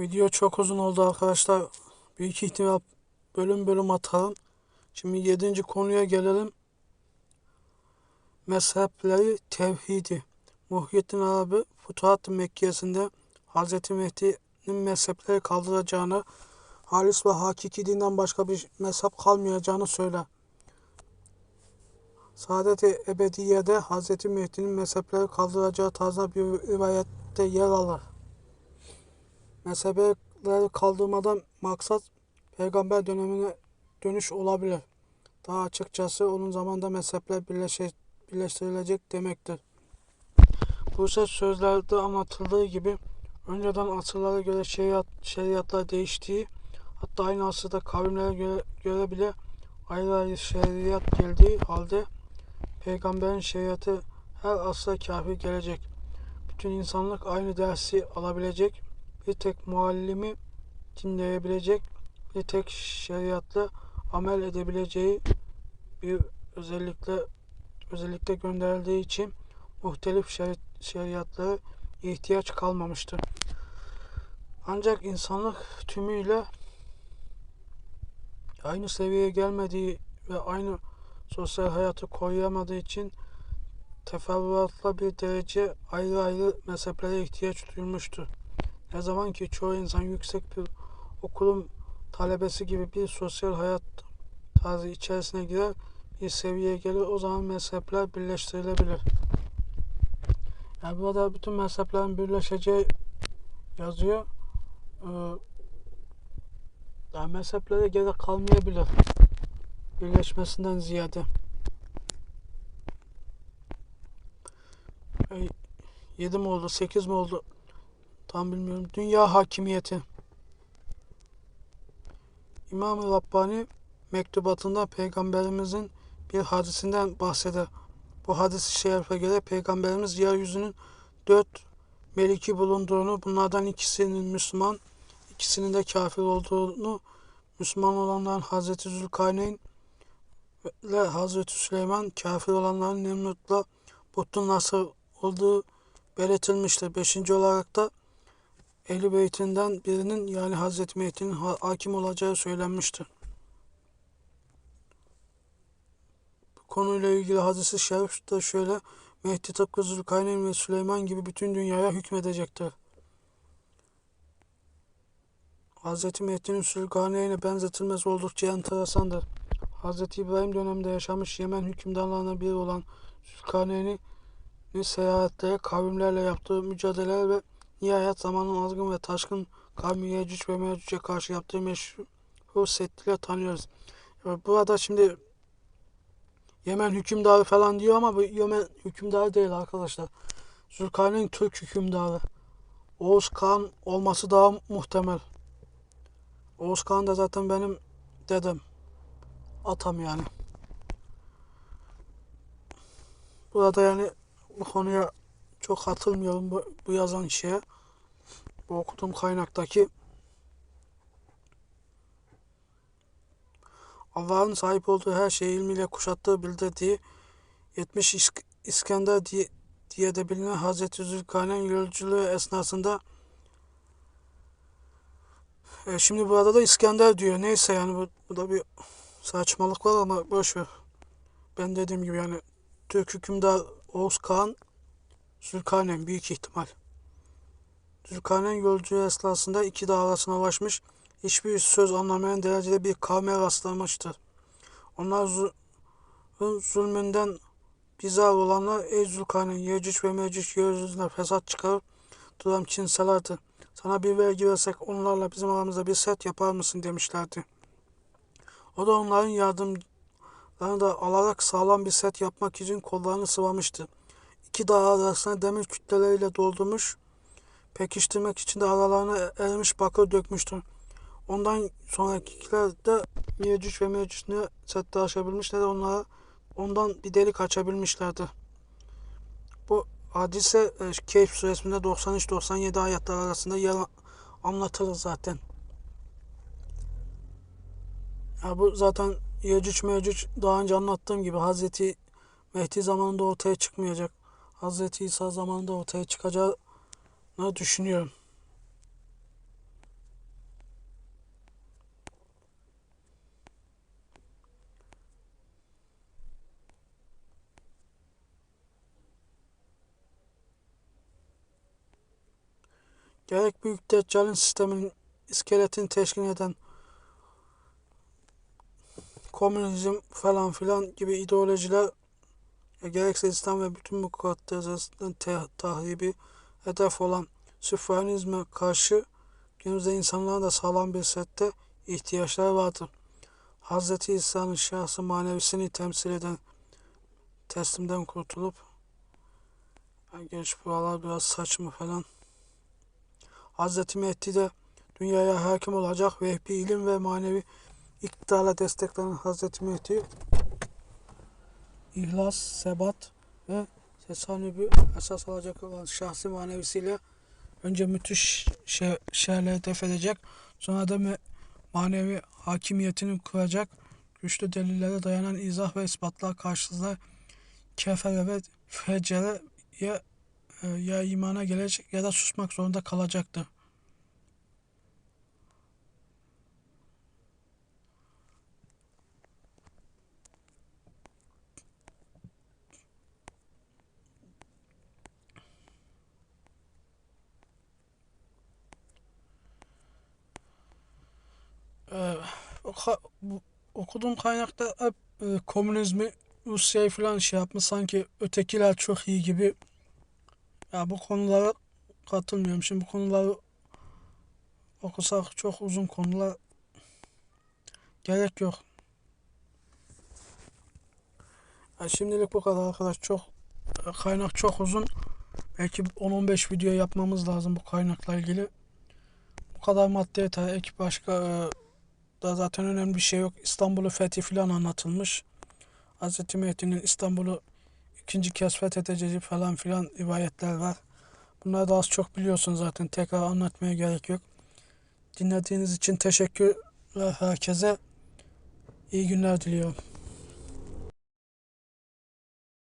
Video çok uzun oldu arkadaşlar. Büyük ihtimal bölüm bölüm atarım. Şimdi yedinci konuya gelelim. Mezhepleri tevhidi. Muhyiddin Arabi Futuhat-ı Mekkiyesinde Hz. Mehdi'nin mezhepleri kaldıracağını, halis ve hakiki dinden başka bir mezhep kalmayacağını söyler. Saadet-i Ebediye'de Hz. Mehdi'nin mezhepleri kaldıracağı tarzda bir rivayette yer alır. Mezhepleri kaldırmadan maksat peygamber dönemine dönüş olabilir. Daha açıkçası onun zamanında mezhepler birleşe, birleştirilecek demektir. Bu söz sözlerde anlatıldığı gibi önceden asırlara göre şeriat, şeriatlar değiştiği hatta aynı asırda kavimlere göre, göre bile ayrı ayrı şeriat geldiği halde peygamberin şeriatı her asra kafi gelecek. Bütün insanlık aynı dersi alabilecek, bir tek muallimi dinleyebilecek, bir tek şeriatla amel edebileceği bir özellikle özellikle gönderildiği için muhtelif şeri, şeriatlara ihtiyaç kalmamıştır. Ancak insanlık tümüyle aynı seviyeye gelmediği ve aynı sosyal hayatı koruyamadığı için teferruatla bir derece ayrı ayrı mezheplere ihtiyaç duymuştur. Ne zaman ki çoğu insan yüksek bir okulun talebesi gibi bir sosyal hayat tarzı içerisine girer, bir seviyeye gelir, o zaman mezhepler birleştirilebilir. Yani burada bütün mezheplerin birleşeceği yazıyor. Ee, yani mezheplere gerek kalmayabilir. Birleşmesinden ziyade. 7 mi oldu, 8 mi oldu? Tam bilmiyorum. Dünya hakimiyeti. İmam-ı Rabbani mektubatında peygamberimizin bir hadisinden bahseder. Bu hadis-i şerife göre peygamberimiz yeryüzünün dört meliki bulunduğunu, bunlardan ikisinin Müslüman, ikisinin de kafir olduğunu, Müslüman olanların Hazreti Zülkarneyn ile Hazreti Süleyman, kafir olanların Nemrut'la But'un nasıl olduğu belirtilmiştir. Beşinci olarak da Ehl-i Beytinden birinin yani Hazreti Mehdi'nin hakim olacağı söylenmiştir. Bu konuyla ilgili hadisi şerif de şöyle Mehdi tıpkı Zülkarneyn ve Süleyman gibi bütün dünyaya hükmedecektir. Hz. Mehdi'nin Zülkarneyn'e benzetilmesi oldukça enteresandır. Hz. İbrahim döneminde yaşamış Yemen hükümdarlarına biri olan Zülkarneyn'i seyahatlere, kavimlerle yaptığı mücadeleler ve nihayet zamanın azgın ve taşkın kavmi Yecüc ve Mecüc'e karşı yaptığı meşhur settiyle tanıyoruz. Burada şimdi Yemen hükümdarı falan diyor ama bu Yemen hükümdarı değil arkadaşlar. Zülkarneyn Türk hükümdarı. Oğuz Kağan olması daha muhtemel. Oğuz Kağan da zaten benim dedem. Atam yani. Burada yani bu konuya çok katılmıyorum bu, bu yazan şeye. Bu okuduğum kaynaktaki Allah'ın sahip olduğu her şeyi ilmiyle kuşattığı bildirdiği 70 İsk İskender diye, diye de bilinen Hazreti Zülkarneyn yolculuğu esnasında e, şimdi burada da İskender diyor. Neyse yani bu, bu da bir saçmalık var ama boş ver. Ben dediğim gibi yani Türk hükümdar Oğuz Kağan Zülkarneyn büyük ihtimal. Zülkarneyn yolculuğu esnasında iki dağ arasına ulaşmış, hiçbir söz anlamayan derecede bir kavme rastlamıştır. Onlar zul zulmünden bizar olanlar ey Zülkarneyn, Yecüc ve Mecüc yeryüzüne fesat çıkarıp duran kimselerdi. Sana bir vergi versek onlarla bizim aramızda bir set yapar mısın demişlerdi. O da onların yardımlarını da alarak sağlam bir set yapmak için kollarını sıvamıştı iki dağ arasına demir kütleleriyle doldurmuş, pekiştirmek için de aralarına erimiş bakır dökmüştür. Ondan sonrakiler de Yecüc ve Mecüc ne sette aşabilmişler onlara ondan bir delik açabilmişlerdi. Bu hadise e, Keyf suresinde 93-97 ayetler arasında yer anlatılır zaten. Ya bu zaten Yecüc Mecüc daha önce anlattığım gibi Hazreti Mehdi zamanında ortaya çıkmayacak. Hz. İsa zamanında ortaya çıkacağını düşünüyorum. Gerek Büyük Deccal'in sistemin iskeletini teşkil eden komünizm falan filan gibi ideolojiler gerekse İslam ve bütün mukaddesatın te- tahribi hedef olan süfyanizme karşı günümüzde insanların da sağlam bir sette ihtiyaçları vardır. Hz. İsa'nın şahsı manevisini temsil eden teslimden kurtulup geç buralar biraz saçma falan. Hz. Mehdi de dünyaya hakim olacak vehbi ilim ve manevi iktidarla desteklenen Hz. Mehdi ihlas, sebat ve sesanübü esas alacak olan şahsi manevisiyle önce müthiş şey, şeyler def edecek. Sonra da manevi hakimiyetini kuracak. Güçlü delillere dayanan izah ve ispatlar karşısında kefere ve fecere ya, e, ya imana gelecek ya da susmak zorunda kalacaktır. Ee, o ka- bu- okuduğum kaynakta hep e, komünizmi Rusya'yı falan şey yapmış sanki ötekiler çok iyi gibi. Ya bu konulara katılmıyorum. Şimdi bu konuları okusak çok uzun konular gerek yok. Ya şimdilik bu kadar arkadaş. Çok e, kaynak çok uzun. Belki 10-15 video yapmamız lazım bu kaynakla ilgili. Bu kadar madde yeter. Ek başka e, da zaten önemli bir şey yok. İstanbul'u fethi falan anlatılmış. Hz. Mehdi'nin İstanbul'u ikinci kez fethedeceği falan filan rivayetler var. Bunları da az çok biliyorsun zaten. Tekrar anlatmaya gerek yok. Dinlediğiniz için teşekkürler herkese. İyi günler diliyorum.